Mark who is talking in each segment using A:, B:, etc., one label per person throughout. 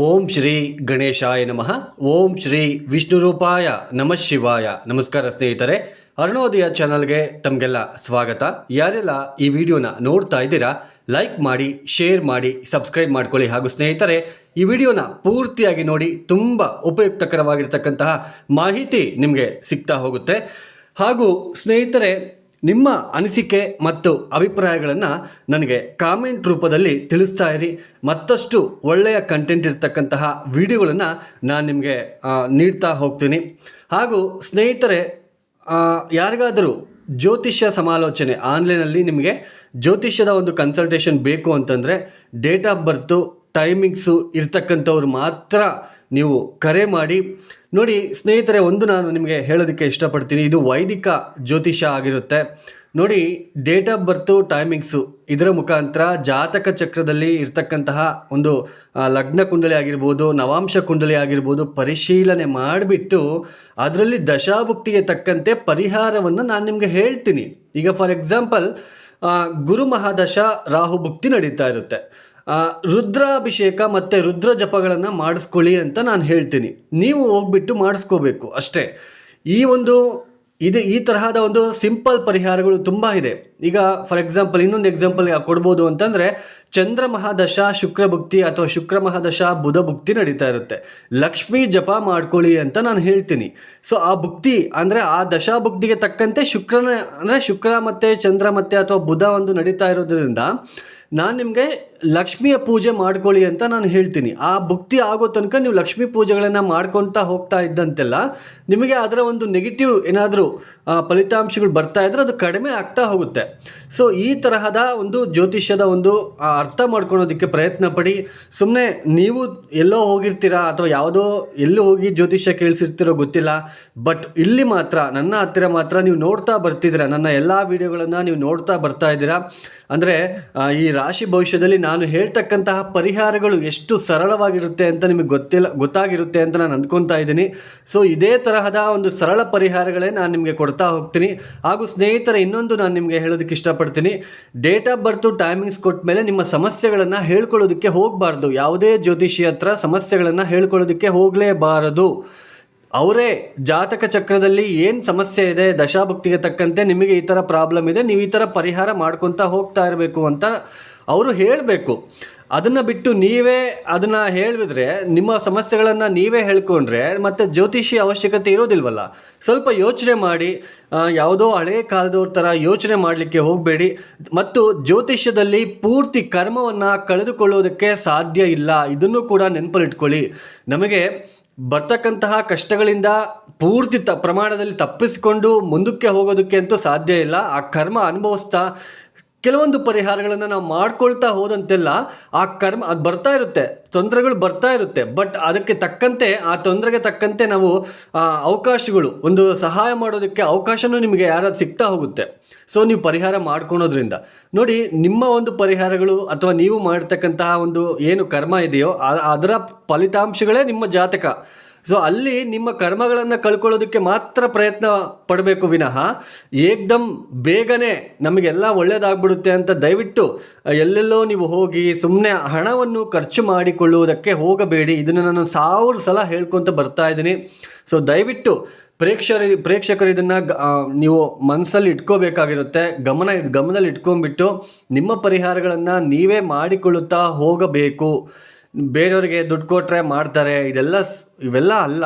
A: ಓಂ ಶ್ರೀ ಗಣೇಶಾಯ ನಮಃ. ಓಂ ಶ್ರೀ ವಿಷ್ಣುರೂಪಾಯ ನಮಃ ಶಿವಾಯ. ನಮಸ್ಕಾರ ಸ್ನೇಹಿತರೆ, ಅರುಣೋದಯ ಚಾನಲ್ಗೆ ತಮಗೆಲ್ಲ ಸ್ವಾಗತ. ಯಾರೆಲ್ಲ ಈ ವಿಡಿಯೋನ ನೋಡ್ತಾ ಇದ್ದೀರಾ, ಲೈಕ್ ಮಾಡಿ, ಶೇರ್ ಮಾಡಿ, ಸಬ್ಸ್ಕ್ರೈಬ್ ಮಾಡ್ಕೊಳ್ಳಿ. ಹಾಗೂ ಸ್ನೇಹಿತರೆ, ಈ ವಿಡಿಯೋನ ಪೂರ್ತಿಯಾಗಿ ನೋಡಿ ತುಂಬ ಉಪಯುಕ್ತಕರವಾಗಿರ್ತಕ್ಕಂತಹ ಮಾಹಿತಿ ನಿಮಗೆ ಸಿಗ್ತಾ ಹೋಗುತ್ತೆ. ಹಾಗೂ ಸ್ನೇಹಿತರೆ ನಿಮ್ಮ ಅನಿಸಿಕೆ ಮತ್ತು ಅಭಿಪ್ರಾಯಗಳನ್ನು ನನಗೆ ಕಾಮೆಂಟ್ ರೂಪದಲ್ಲಿ ತಿಳಿಸ್ತಾ ಇರಿ. ಮತ್ತಷ್ಟು ಒಳ್ಳೆಯ ಕಂಟೆಂಟ್ ಇರ್ತಕ್ಕಂತಹ ವಿಡಿಯೋಗಳನ್ನು ನಾನು ನಿಮಗೆ ನೀಡ್ತಾ ಹೋಗ್ತೀನಿ. ಹಾಗೂ ಸ್ನೇಹಿತರೆ ಯಾರಿಗಾದರೂ ಜ್ಯೋತಿಷ್ಯ ಸಮಾಲೋಚನೆ ಆನ್ಲೈನಲ್ಲಿ ನಿಮಗೆ ಜ್ಯೋತಿಷ್ಯದ ಒಂದು ಕನ್ಸಲ್ಟೇಷನ್ ಬೇಕು ಅಂತಂದರೆ ಡೇಟ್ ಆಫ್ ಬರ್ತು ಟೈಮಿಂಗ್ಸು ಇರ್ತಕ್ಕಂಥವ್ರು ಮಾತ್ರ ನೀವು ಕರೆ ಮಾಡಿ. ನೋಡಿ, ಸ್ನೇಹಿತರೆ, ಒಂದು ನಾನು ನಿಮಗೆ ಹೇಳೋದಕ್ಕೆ ಇಷ್ಟಪಡ್ತೀನಿ. ಇದು ವೈದಿಕ ಜ್ಯೋತಿಷ ಆಗಿರುತ್ತೆ. ನೋಡಿ, ಡೇಟ್ ಆಫ್ ಬರ್ತು, ಟೈಮಿಂಗ್ಸು, ಇದರ ಮುಖಾಂತರ ಜಾತಕ ಚಕ್ರದಲ್ಲಿ ಇರ್ತಕ್ಕಂತಹ ಒಂದು ಲಗ್ನ ಕುಂಡಲಿ ಆಗಿರ್ಬೋದು, ನವಾಂಶ ಕುಂಡಲಿ ಆಗಿರ್ಬೋದು, ಪರಿಶೀಲನೆ ಮಾಡಿಬಿಟ್ಟು ಅದರಲ್ಲಿ ದಶಾಭುಕ್ತಿಗೆ ತಕ್ಕಂತೆ ಪರಿಹಾರವನ್ನು ನಾನು ನಿಮಗೆ ಹೇಳ್ತೀನಿ. ಈಗ, ಫಾರ್ ಎಕ್ಸಾಂಪಲ್ ಗುರು ಮಹಾದಶ ರಾಹು ಭುಕ್ತಿ ನಡೀತಾ ಇರುತ್ತೆ. ರುದ್ರಾಭಿಷೇಕ ಮತ್ತು ರುದ್ರ ಜಪಗಳನ್ನು ಮಾಡಿಸ್ಕೊಳ್ಳಿ ಅಂತ ನಾನು ಹೇಳ್ತೀನಿ. ನೀವು ಹೋಗ್ಬಿಟ್ಟು ಮಾಡಿಸ್ಕೋಬೇಕು ಅಷ್ಟೇ. ಈ ಒಂದು ಇದು, ಈ ತರಹದ ಒಂದು ಸಿಂಪಲ್ ಪರಿಹಾರಗಳು ತುಂಬ ಇದೆ. ಈಗ ಫಾರ್ ಎಕ್ಸಾಂಪಲ್, ಇನ್ನೊಂದು ಎಕ್ಸಾಂಪಲ್ ಕೊಡ್ಬೋದು ಅಂತಂದರೆ, ಚಂದ್ರ ಮಹಾದಶ, ಶುಕ್ರ ಭುಕ್ತಿ ಅಥವಾ ಶುಕ್ರ ಮಹಾದಶ, ಬುಧ ಭುಕ್ತಿ ನಡೀತಾ ಇರುತ್ತೆ. ಲಕ್ಷ್ಮಿ ಜಪ ಮಾಡ್ಕೊಳ್ಳಿ ಅಂತ ನಾನು ಹೇಳ್ತೀನಿ. ಸೊ ಆ ಭುಕ್ತಿ ಅಂದರೆ ಆ ದಶಾ ಭುಕ್ತಿಗೆ ತಕ್ಕಂತೆ ಶುಕ್ರನ, ಅಂದರೆ ಶುಕ್ರ ಮತ್ತು ಚಂದ್ರ ಮತ್ತು ಅಥವಾ ಬುಧ ಒಂದು ನಡೀತಾ ಇರೋದ್ರಿಂದ ನಾನು ನಿಮಗೆ ಲಕ್ಷ್ಮಿಯ ಪೂಜೆ ಮಾಡ್ಕೊಳ್ಳಿ ಅಂತ ನಾನು ಹೇಳ್ತೀನಿ. ಆ ಭಕ್ತಿ ಆಗೋ ತನಕ ನೀವು ಲಕ್ಷ್ಮೀ ಪೂಜೆಗಳನ್ನು ಮಾಡ್ಕೊತಾ ಹೋಗ್ತಾ ಇದ್ದಂತೆಲ್ಲ ನಿಮಗೆ ಅದರ ಒಂದು ನೆಗೆಟಿವ್ ಏನಾದರೂ ಫಲಿತಾಂಶಗಳು ಬರ್ತಾ ಇದ್ದರೆ ಅದು ಕಡಿಮೆ ಆಗ್ತಾ ಹೋಗುತ್ತೆ. ಸೊ ಈ ತರಹದ ಒಂದು ಜ್ಯೋತಿಷ್ಯದ ಒಂದು ಅರ್ಥ ಮಾಡ್ಕೊಳೋದಕ್ಕೆ ಪ್ರಯತ್ನ ಪಡಿ. ಸುಮ್ಮನೆ ನೀವು ಎಲ್ಲೋ ಹೋಗಿರ್ತೀರಾ ಅಥವಾ ಯಾವುದೋ ಎಲ್ಲೋ ಹೋಗಿ ಜ್ಯೋತಿಷ್ಯ ಕೇಳಿಸಿರ್ತಿರೋ ಗೊತ್ತಿಲ್ಲ. ಬಟ್ ಇಲ್ಲಿ ಮಾತ್ರ, ನನ್ನ ಹತ್ತಿರ ಮಾತ್ರ ನೀವು ನೋಡ್ತಾ ಬರ್ತಿದ್ದೀರಾ, ನನ್ನ ಎಲ್ಲ ವಿಡಿಯೋಗಳನ್ನು ನೀವು ನೋಡ್ತಾ ಬರ್ತಾ ಇದ್ದೀರಾ. ಅಂದರೆ ಈ ರಾಶಿ ಭವಿಷ್ಯದಲ್ಲಿ ನಾನು ಹೇಳ್ತಕ್ಕಂತಹ ಪರಿಹಾರಗಳು ಎಷ್ಟು ಸರಳವಾಗಿರುತ್ತೆ ಅಂತ ನಿಮಗೆ ಗೊತ್ತಿಲ್ಲ, ಗೊತ್ತಾಗಿರುತ್ತೆ ಅಂತ ನಾನು ಅಂದ್ಕೊತಾ ಇದ್ದೀನಿ. ಸೊ ಇದೇ ತರಹದ ಒಂದು ಸರಳ ಪರಿಹಾರಗಳೇ ನಾನು ನಿಮಗೆ ಕೊಡ್ತಾ ಹೋಗ್ತೀನಿ. ಹಾಗೂ ಸ್ನೇಹಿತರ, ಇನ್ನೊಂದು ನಾನು ನಿಮಗೆ ಹೇಳೋದಕ್ಕೆ ಇಷ್ಟಪಡ್ತೀನಿ. ಡೇಟ್ ಆಫ್ ಬರ್ತು ಟೈಮಿಂಗ್ಸ್ ಕೊಟ್ಟ ಮೇಲೆ ನಿಮ್ಮ ಸಮಸ್ಯೆಗಳನ್ನು ಹೇಳ್ಕೊಳ್ಳೋದಕ್ಕೆ ಹೋಗಬಾರ್ದು. ಯಾವುದೇ ಜ್ಯೋತಿಷಿ ಹತ್ರ ಸಮಸ್ಯೆಗಳನ್ನು ಹೇಳ್ಕೊಳ್ಳೋದಕ್ಕೆ ಹೋಗಲೇಬಾರದು. ಅವರೇ ಜಾತಕ ಚಕ್ರದಲ್ಲಿ ಏನು ಸಮಸ್ಯೆ ಇದೆ, ದಶಾಭಕ್ತಿಗೆ ತಕ್ಕಂತೆ ನಿಮಗೆ ಈ ಥರ ಪ್ರಾಬ್ಲಮ್ ಇದೆ, ನೀವು ಈ ಥರ ಪರಿಹಾರ ಮಾಡ್ಕೊತಾ ಹೋಗ್ತಾ ಇರಬೇಕು ಅಂತ ಅವರು ಹೇಳಬೇಕು. ಅದನ್ನು ಬಿಟ್ಟು ನೀವೇ ಅದನ್ನು ಹೇಳಿದ್ರೆ ನಿಮ್ಮ ಸಮಸ್ಯೆಗಳನ್ನು ನೀವೇ ಹೇಳ್ಕೊಂಡ್ರೆ ಮತ್ತು ಜ್ಯೋತಿಷಿ ಅವಶ್ಯಕತೆ ಇರೋದಿಲ್ವಲ್ಲ? ಸ್ವಲ್ಪ ಯೋಚನೆ ಮಾಡಿ ಯಾವುದೋ ಹಳೇ ಕಾಲದವ್ರ ಥರ ಯೋಚನೆ ಮಾಡಲಿಕ್ಕೆ ಹೋಗಬೇಡಿ. ಮತ್ತು ಜ್ಯೋತಿಷ್ಯದಲ್ಲಿ ಪೂರ್ತಿ ಕರ್ಮವನ್ನು ಕಳೆದುಕೊಳ್ಳೋದಕ್ಕೆ ಸಾಧ್ಯ ಇಲ್ಲ. ಇದನ್ನು ಕೂಡ ನೆನಪಲ್ಲಿಟ್ಕೊಳ್ಳಿ. ನಮಗೆ ಬರ್ತಕ್ಕಂತಹ ಕಷ್ಟಗಳಿಂದ ಪೂರ್ತಿ ತ ಪ್ರಮಾಣದಲ್ಲಿ ತಪ್ಪಿಸಿಕೊಂಡು ಮುಂದಕ್ಕೆ ಹೋಗೋದಕ್ಕೆ ಅಂತೂ ಸಾಧ್ಯ ಇಲ್ಲ. ಆ ಕರ್ಮ ಅನುಭವಿಸ್ತಾ ಕೆಲವೊಂದು ಪರಿಹಾರಗಳನ್ನು ನಾವು ಮಾಡ್ಕೊಳ್ತಾ ಹೋದಂತೆಲ್ಲ ಆ ಕರ್ಮ ಅದು ಬರ್ತಾ ಇರುತ್ತೆ, ತೊಂದರೆಗಳು ಬರ್ತಾ ಇರುತ್ತೆ. ಬಟ್ ಅದಕ್ಕೆ ತಕ್ಕಂತೆ, ಆ ತೊಂದರೆಗೆ ತಕ್ಕಂತೆ ನಾವು ಅವಕಾಶಗಳು, ಒಂದು ಸಹಾಯ ಮಾಡೋದಕ್ಕೆ ಅವಕಾಶನೂ ನಿಮಗೆ ಯಾರಾದ್ರು ಸಿಗ್ತಾ ಹೋಗುತ್ತೆ. ಸೊ ನೀವು ಪರಿಹಾರ ಮಾಡ್ಕೊಳೋದ್ರಿಂದ. ನೋಡಿ, ನಿಮ್ಮ ಒಂದು ಪರಿಹಾರಗಳು ಅಥವಾ ನೀವು ಮಾಡಿರ್ತಕ್ಕಂತಹ ಒಂದು ಏನು ಕರ್ಮ ಇದೆಯೋ ಅದರ ಫಲಿತಾಂಶಗಳೇ ನಿಮ್ಮ ಜಾತಕ. ಸೊ ಅಲ್ಲಿ ನಿಮ್ಮ ಕರ್ಮಗಳನ್ನು ಕಳ್ಕೊಳ್ಳೋದಕ್ಕೆ ಮಾತ್ರ ಪ್ರಯತ್ನ ಪಡಬೇಕು ವಿನಃ ಏಕ್ದಮ್ ಬೇಗನೆ ನಮಗೆಲ್ಲ ಒಳ್ಳೇದಾಗ್ಬಿಡುತ್ತೆ ಅಂತ ದಯವಿಟ್ಟು, ಎಲ್ಲೆಲ್ಲೋ ನೀವು ಹೋಗಿ ಸುಮ್ಮನೆ ಹಣವನ್ನು ಖರ್ಚು ಮಾಡಿಕೊಳ್ಳುವುದಕ್ಕೆ ಹೋಗಬೇಡಿ. ಇದನ್ನು ನಾನು ಸಾವಿರ ಸಲ ಹೇಳ್ಕೊತ ಬರ್ತಾ ಇದ್ದೀನಿ. ಸೊ ದಯವಿಟ್ಟು ಪ್ರೇಕ್ಷರ, ಪ್ರೇಕ್ಷಕರು ಇದನ್ನು ನೀವು ಮನಸ್ಸಲ್ಲಿ ಇಟ್ಕೋಬೇಕಾಗಿರುತ್ತೆ. ಗಮನ ಗಮನದಲ್ಲಿ ಇಟ್ಕೊಂಡ್ಬಿಟ್ಟು ನಿಮ್ಮ ಪರಿಹಾರಗಳನ್ನು ನೀವೇ ಮಾಡಿಕೊಳ್ಳುತ್ತಾ ಹೋಗಬೇಕು. ಬೇರೆಯವರಿಗೆ ದುಡ್ಡು ಕೊಟ್ಟರೆ ಮಾಡ್ತಾರೆ, ಇದೆಲ್ಲ ಇವೆಲ್ಲ ಅಲ್ಲ.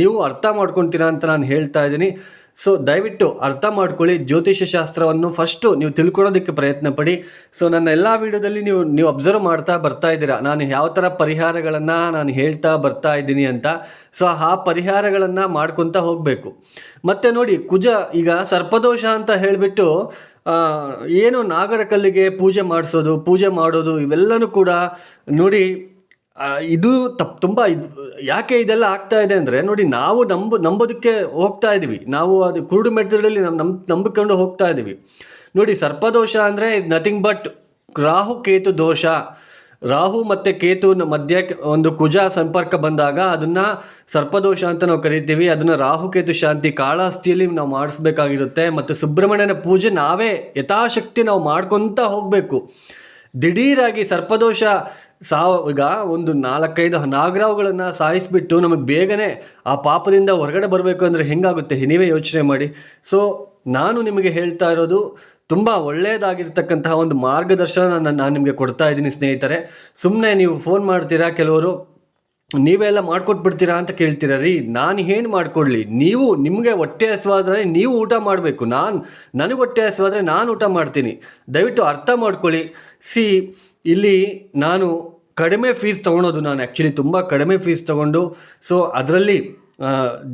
A: ನೀವು ಅರ್ಥ ಮಾಡ್ಕೊತೀರಾ ಅಂತ ನಾನು ಹೇಳ್ತಾ ಇದ್ದೀನಿ. ಸೊ ದಯವಿಟ್ಟು ಅರ್ಥ ಮಾಡ್ಕೊಳ್ಳಿ, ಜ್ಯೋತಿಷ್ಯ ಶಾಸ್ತ್ರವನ್ನು ಫಸ್ಟು ನೀವು ತಿಳ್ಕೊಳ್ಳೋದಕ್ಕೆ ಪ್ರಯತ್ನ ಪಡಿ. ಸೊ ನನ್ನ ಎಲ್ಲ ವಿಡಿಯೋದಲ್ಲಿ ನೀವು ನೀವು ಅಬ್ಸರ್ವ್ ಮಾಡ್ತಾ ಬರ್ತಾ ಇದ್ದೀರಾ. ನಾನು ಯಾವ ಥರ ಪರಿಹಾರಗಳನ್ನು ನಾನು ಹೇಳ್ತಾ ಬರ್ತಾ ಇದ್ದೀನಿ ಅಂತ. ಸೊ ಆ ಪರಿಹಾರಗಳನ್ನು ಮಾಡ್ಕೊತಾ ಹೋಗಬೇಕು. ಮತ್ತು ನೋಡಿ, ಕುಜ, ಈಗ ಸರ್ಪದೋಷ ಅಂತ ಹೇಳಿಬಿಟ್ಟು ಏನು ನಾಗರ ಕಲ್ಲಿಗೆ ಪೂಜೆ ಮಾಡಿಸೋದು, ಪೂಜೆ ಮಾಡೋದು, ಇವೆಲ್ಲನೂ ಕೂಡ ನೋಡಿ ಇದು ತಪ್ಪು ತುಂಬ ಯಾಕೆ ಇದೆಲ್ಲ ಆಗ್ತಾ ಇದೆ ಅಂದರೆ ನೋಡಿ ನಾವು ನಂಬ, ನಂಬೋದಕ್ಕೆ ಹೋಗ್ತಾ ಇದ್ದೀವಿ ನಾವು ಅದು ಕುರುಡು ಮೆಟ್ಟದಲ್ಲಿ ನಮ್ಮ ನಂಬ್ ನಂಬಿಕೊಂಡು ಹೋಗ್ತಾ ಇದ್ದೀವಿ ನೋಡಿ ಸರ್ಪದೋಷ ಅಂದರೆ ನಥಿಂಗ್ ಬಟ್ ರಾಹು, ಕೇತು ದೋಷ. ರಾಹು ಮತ್ತು ಕೇತು ಮಧ್ಯ ಒಂದು ಕುಜ ಸಂಪರ್ಕ ಬಂದಾಗ ಅದನ್ನು ಸರ್ಪದೋಷ ಅಂತ ನಾವು ಕರಿತೀವಿ. ಅದನ್ನು ರಾಹುಕೇತು ಶಾಂತಿ ಕಾಳಾಸ್ತಿಯಲ್ಲಿ ನಾವು ಮಾಡಿಸ್ಬೇಕಾಗಿರುತ್ತೆ. ಮತ್ತು ಸುಬ್ರಹ್ಮಣ್ಯನ ಪೂಜೆ ನಾವೇ ಯಥಾಶಕ್ತಿ ನಾವು ಮಾಡ್ಕೊತ ಹೋಗಬೇಕು. ದಿಢೀರಾಗಿ ಸರ್ಪದೋಷ ಸಾವು ಈಗ ಒಂದು ನಾಲ್ಕೈದು ನಾಗರಾವುಗಳನ್ನು ಸಾಯಿಸಿಬಿಟ್ಟು ನಮಗೆ ಬೇಗನೆ ಆ ಪಾಪದಿಂದ ಹೊರಗಡೆ ಬರಬೇಕು ಅಂದರೆ ಹೆಂಗಾಗುತ್ತೆ? ನೀವೇ ಯೋಚನೆ ಮಾಡಿ. ಸೊ ನಾನು ನಿಮಗೆ ಹೇಳ್ತಾ ಇರೋದು ತುಂಬ ಒಳ್ಳೆಯದಾಗಿರ್ತಕ್ಕಂತಹ ಒಂದು ಮಾರ್ಗದರ್ಶನ ನಾನು ನಿಮಗೆ ಕೊಡ್ತಾ ಇದ್ದೀನಿ ಸ್ನೇಹಿತರೆ. ಸುಮ್ಮನೆ ನೀವು ಫೋನ್ ಮಾಡ್ತೀರಾ ಕೆಲವರು? ನೀವೆಲ್ಲ ಮಾಡ್ಕೊಟ್ಬಿಡ್ತೀರಾ ಅಂತ ಕೇಳ್ತೀರ? ರೀ, ನಾನು ಏನು ಮಾಡ್ಕೊಡ್ಲಿ? ನೀವು ನಿಮಗೆ ಹೊಟ್ಟೆ ಹಸುವಾದ್ರೆ ನೀವು ಊಟ ಮಾಡಬೇಕು. ನಾನು, ನನಗೆ ಹೊಟ್ಟೆ ಹಸುವಾದರೆ ನಾನು ಊಟ ಮಾಡ್ತೀನಿ. ದಯವಿಟ್ಟು ಅರ್ಥ ಮಾಡ್ಕೊಳ್ಳಿ. ಸಿ ಇಲ್ಲಿ ನಾನು ಕಡಿಮೆ ಫೀಸ್ ತೊಗೊಳೋದು ನಾನು ಆ್ಯಕ್ಚುಲಿ ತುಂಬ ಕಡಿಮೆ ಫೀಸ್ ತೊಗೊಂಡು ಸೊ ಅದರಲ್ಲಿ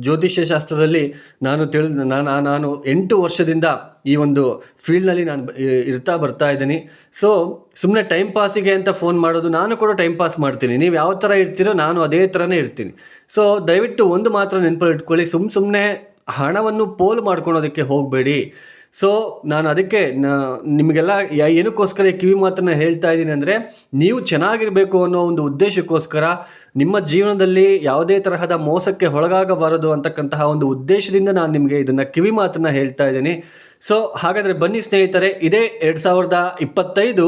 A: ಜ್ಯೋತಿಷ್ಯ ಶಾಸ್ತ್ರದಲ್ಲಿ ನಾನು ತಿಳ್ ನಾನು ನಾನು ಎಂಟು ವರ್ಷದಿಂದ ಈ ಒಂದು ಫೀಲ್ಡ್ನಲ್ಲಿ ನಾನು ಇರ್ತಾ ಬರ್ತಾ ಇದ್ದೀನಿ. ಸೊ ಸುಮ್ಮನೆ ಟೈಮ್ ಪಾಸಿಗೆ ಅಂತ ಫೋನ್ ಮಾಡೋದು ನಾನು ಕೂಡ ಟೈಮ್ ಪಾಸ್ ಮಾಡ್ತೀನಿ. ನೀವು ಯಾವ ಥರ ಇರ್ತೀರೋ ನಾನು ಅದೇ ಥರನೇ ಇರ್ತೀನಿ. ಸೊ ದಯವಿಟ್ಟು ಒಂದು ಮಾತ್ರ ನೆನಪಲ್ಲಿ ಇಟ್ಕೊಳ್ಳಿ. ಸುಮ್ಮ ಸುಮ್ಮನೆ ಹಣವನ್ನು ಪೋಲು ಮಾಡ್ಕೊಳೋದಕ್ಕೆ ಹೋಗಬೇಡಿ. ಸೊ ನಾನು ಅದಕ್ಕೆ ನಿಮಗೆಲ್ಲ ಏನಕ್ಕೋಸ್ಕರ ಕಿವಿ ಮಾತನ್ನು ಹೇಳ್ತಾ ಇದ್ದೀನಿ ಅಂದರೆ, ನೀವು ಚೆನ್ನಾಗಿರಬೇಕು ಅನ್ನೋ ಒಂದು ಉದ್ದೇಶಕ್ಕೋಸ್ಕರ ನಿಮ್ಮ ಜೀವನದಲ್ಲಿ ಯಾವುದೇ ತರಹದ ಮೋಸಕ್ಕೆ ಒಳಗಾಗಬಾರದು ಅಂತಕ್ಕಂತಹ ಒಂದು ಉದ್ದೇಶದಿಂದ ನಾನು ನಿಮಗೆ ಇದನ್ನು ಕಿವಿ ಮಾತನ್ನು ಹೇಳ್ತಾ ಇದ್ದೀನಿ. ಸೊ ಹಾಗಾದರೆ ಬನ್ನಿ ಸ್ನೇಹಿತರೆ, ಇದೇ ಎರಡು ಸಾವಿರದ ಇಪ್ಪತ್ತೈದು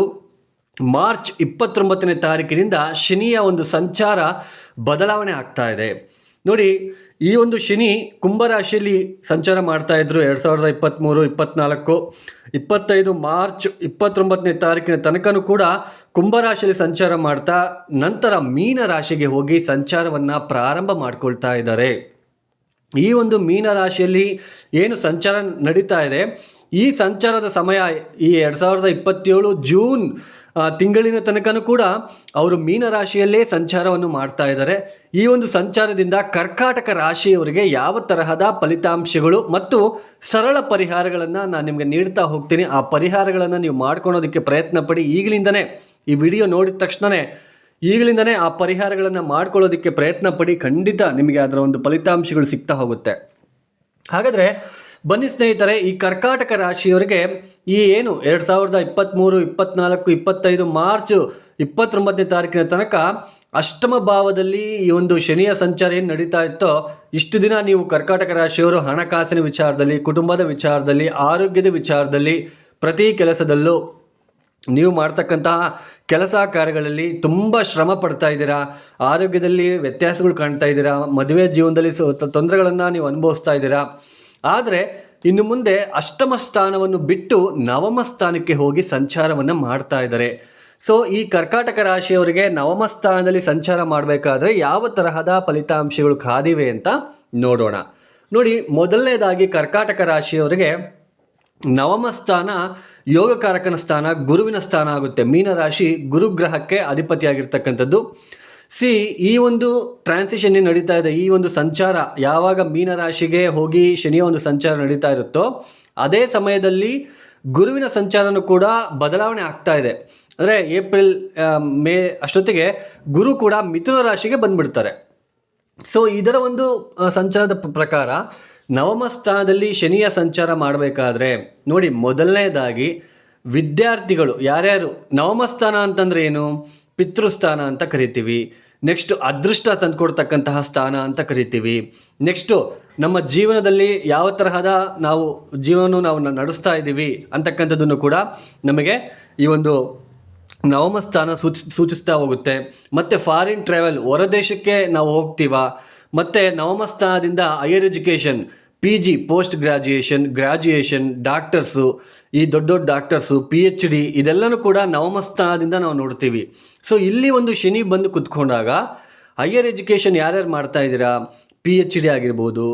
A: ಮಾರ್ಚ್ ಇಪ್ಪತ್ತೊಂಬತ್ತನೇ ತಾರೀಕಿನಿಂದ ಶನಿಯ ಒಂದು ಸಂಚಾರ ಬದಲಾವಣೆ ಆಗ್ತಾ ಇದೆ. ನೋಡಿ ಈ ಒಂದು ಶನಿ ಕುಂಭರಾಶಿಯಲ್ಲಿ ಸಂಚಾರ ಮಾಡ್ತಾ ಇದ್ರು ಎರಡು ಸಾವಿರದ ಇಪ್ಪತ್ತ್ಮೂರು ಇಪ್ಪತ್ನಾಲ್ಕು. ಇಪ್ಪತ್ತೈದು ಮಾರ್ಚ್ ಇಪ್ಪತ್ತೊಂಬತ್ತನೇ ತಾರೀಕಿನ ತನಕನೂ ಕೂಡ ಕುಂಭರಾಶಿಯಲ್ಲಿ ಸಂಚಾರ ಮಾಡ್ತಾ ನಂತರ ಮೀನ ರಾಶಿಗೆ ಹೋಗಿ ಸಂಚಾರವನ್ನು ಪ್ರಾರಂಭ ಮಾಡಿಕೊಳ್ತಾ ಇದ್ದಾರೆ. ಈ ಒಂದು ಮೀನ ರಾಶಿಯಲ್ಲಿ ಏನು ಸಂಚಾರ ನಡೀತಾ ಇದೆ? ಈ ಸಂಚಾರದ ಸಮಯ ಈ ಎರಡು ಸಾವಿರದ ಇಪ್ಪತ್ತೇಳು ಜೂನ್ ತಿಂಗಳಿನ ತನಕನೂ ಕೂಡ ಅವರು ಮೀನ ರಾಶಿಯಲ್ಲೇ ಸಂಚಾರವನ್ನು ಮಾಡ್ತಾ ಇದ್ದಾರೆ. ಈ ಒಂದು ಸಂಚಾರದಿಂದ ಕರ್ಕಾಟಕ ರಾಶಿಯವರಿಗೆ ಯಾವ ತರಹದ ಫಲಿತಾಂಶಗಳು ಮತ್ತು ಸರಳ ಪರಿಹಾರಗಳನ್ನು ನಾನು ನಿಮಗೆ ನೀಡ್ತಾ ಹೋಗ್ತೀನಿ. ಆ ಪರಿಹಾರಗಳನ್ನು ನೀವು ಮಾಡ್ಕೊಳೋದಕ್ಕೆ ಪ್ರಯತ್ನ ಪಡಿ ಈಗಲಿಂದನೇ ಈ ವಿಡಿಯೋ ನೋಡಿದ ತಕ್ಷಣವೇ ಈಗಲಿಂದನೇ ಆ ಪರಿಹಾರಗಳನ್ನು ಮಾಡ್ಕೊಳ್ಳೋದಕ್ಕೆ ಪ್ರಯತ್ನ ಪಡಿ ಖಂಡಿತ ನಿಮಗೆ ಅದರ ಒಂದು ಫಲಿತಾಂಶಗಳು ಸಿಗ್ತಾ ಹೋಗುತ್ತೆ. ಹಾಗಾದರೆ ಬನ್ನಿ ಸ್ನೇಹಿತರೆ, ಈ ಕರ್ಕಾಟಕ ರಾಶಿಯವರಿಗೆ ಈ ಏನು ಎರಡು ಸಾವಿರದ ಇಪ್ಪತ್ತ್ಮೂರು ಇಪ್ಪತ್ನಾಲ್ಕು, ಇಪ್ಪತ್ತೈದು ಮಾರ್ಚ್ ಇಪ್ಪತ್ತೊಂಬತ್ತನೇ ತಾರೀಕಿನ ತನಕ ಅಷ್ಟಮ ಭಾವದಲ್ಲಿ ಈ ಒಂದು ಶನಿಯ ಸಂಚಾರ ಏನು ನಡೀತಾ ಇತ್ತೋ, ಇಷ್ಟು ದಿನ ನೀವು ಕರ್ಕಾಟಕ ರಾಶಿಯವರು ಹಣಕಾಸಿನ ವಿಚಾರದಲ್ಲಿ, ಕುಟುಂಬದ ವಿಚಾರದಲ್ಲಿ, ಆರೋಗ್ಯದ ವಿಚಾರದಲ್ಲಿ, ಪ್ರತಿ ಕೆಲಸದಲ್ಲೂ ನೀವು ಮಾಡ್ತಕ್ಕಂತಹ ಕೆಲಸ ಕಾರ್ಯಗಳಲ್ಲಿ ತುಂಬ ಶ್ರಮ ಪಡ್ತಾ ಇದ್ದೀರಾ, ಆರೋಗ್ಯದಲ್ಲಿ ವ್ಯತ್ಯಾಸಗಳು ಕಾಣ್ತಾ ಇದ್ದೀರಾ, ಮದುವೆ ಜೀವನದಲ್ಲಿ ತೊಂದರೆಗಳನ್ನು ನೀವು ಅನುಭವಿಸ್ತಾ ಇದ್ದೀರಾ ಆದರೆ ಇನ್ನು ಮುಂದೆ ಅಷ್ಟಮ ಸ್ಥಾನವನ್ನು ಬಿಟ್ಟು ನವಮ ಸ್ಥಾನಕ್ಕೆ ಹೋಗಿ ಸಂಚಾರವನ್ನು ಮಾಡ್ತಾ ಇದ್ದಾರೆ. ಸೊ ಈ ಕರ್ಕಾಟಕ ರಾಶಿಯವರಿಗೆ ನವಮ ಸ್ಥಾನದಲ್ಲಿ ಸಂಚಾರ ಮಾಡಬೇಕಾದ್ರೆ ಯಾವ ತರಹದ ಫಲಿತಾಂಶಗಳು ಕಾದಿವೆ ಅಂತ ನೋಡೋಣ. ನೋಡಿ, ಮೊದಲನೇದಾಗಿ ಕರ್ಕಾಟಕ ರಾಶಿಯವರಿಗೆ ನವಮ ಸ್ಥಾನ ಯೋಗಕಾರಕನ ಸ್ಥಾನ, ಗುರುವಿನ ಸ್ಥಾನ ಆಗುತ್ತೆ. ಮೀನರಾಶಿ ಗುರುಗ್ರಹಕ್ಕೆ ಅಧಿಪತಿಯಾಗಿರ್ತಕ್ಕಂಥದ್ದು. ಸಿ ಈ ಒಂದು ಟ್ರಾನ್ಸಿಷನ್ ಏನು ನಡೀತಾ ಇದೆ? ಈ ಒಂದು ಸಂಚಾರ ಯಾವಾಗ ಮೀನರಾಶಿಗೆ ಹೋಗಿ ಶನಿಯ ಒಂದು ಸಂಚಾರ ನಡೀತಾ ಇರುತ್ತೋ, ಅದೇ ಸಮಯದಲ್ಲಿ ಗುರುವಿನ ಸಂಚಾರನೂ ಕೂಡ ಬದಲಾವಣೆ ಆಗ್ತಾ ಇದೆ. ಅಂದರೆ ಏಪ್ರಿಲ್ ಮೇ ಅಷ್ಟೊತ್ತಿಗೆ ಗುರು ಕೂಡ ಮಿಥುನ ರಾಶಿಗೆ ಬಂದ್ಬಿಡ್ತಾರೆ. ಸೊ ಇದರ ಒಂದು ಸಂಚಾರದ ಪ್ರಕಾರ ನವಮ ಸ್ಥಾನದಲ್ಲಿ ಶನಿಯ ಸಂಚಾರ ಮಾಡಬೇಕಾದ್ರೆ, ನೋಡಿ ಮೊದಲನೇದಾಗಿ ವಿದ್ಯಾರ್ಥಿಗಳು ಯಾರ್ಯಾರು? ನವಮ ಸ್ಥಾನ ಅಂತಂದ್ರೆ ಏನು? ಪಿತೃಸ್ಥಾನ ಅಂತ ಕರಿತೀವಿ. ನೆಕ್ಸ್ಟ್ ಅದೃಷ್ಟ ತಂದುಕೊಡ್ತಕ್ಕಂತಹ ಸ್ಥಾನ ಅಂತ ಕರಿತೀವಿ. ನೆಕ್ಸ್ಟು ನಮ್ಮ ಜೀವನದಲ್ಲಿ ಯಾವ ತರಹದ ನಾವು ಜೀವನ ನಾವು ನಡೆಸ್ತಾ ಇದ್ದೀವಿ ಅಂತಕ್ಕಂಥದ್ದನ್ನು ಕೂಡ ನಮಗೆ ಈ ಒಂದು ನವಮ ಸ್ಥಾನ ಸೂಚಿ, ಸೂಚಿಸ್ತಾ ಹೋಗುತ್ತೆ. ಮತ್ತು ಫಾರಿನ್ ಟ್ರಾವೆಲ್ ಹೊರದೇಶಕ್ಕೆ ನಾವು ಹೋಗ್ತೀವ. ಮತ್ತು ನವಮ ಸ್ಥಾನದಿಂದ higher education P G post graduation graduation doctors ಈ ದೊಡ್ಡ ದೊಡ್ಡ ಡಾಕ್ಟರ್ಸು ಪಿ ಎಚ್ ಡಿ ಇದೆಲ್ಲನೂ ಕೂಡ ನವಮಸ್ಥಾನದಿಂದ ನಾವು ನೋಡ್ತೀವಿ. ಸೊ ಇಲ್ಲಿ ಒಂದು ಶನಿ ಬಂದು ಕುತ್ಕೊಂಡಾಗ ಹೈಯರ್ ಎಜುಕೇಷನ್ ಯಾರ್ಯಾರು ಮಾಡ್ತಾ ಇದ್ದೀರಾ? ಪಿ ಎಚ್ ಡಿ ಆಗಿರ್ಬೋದು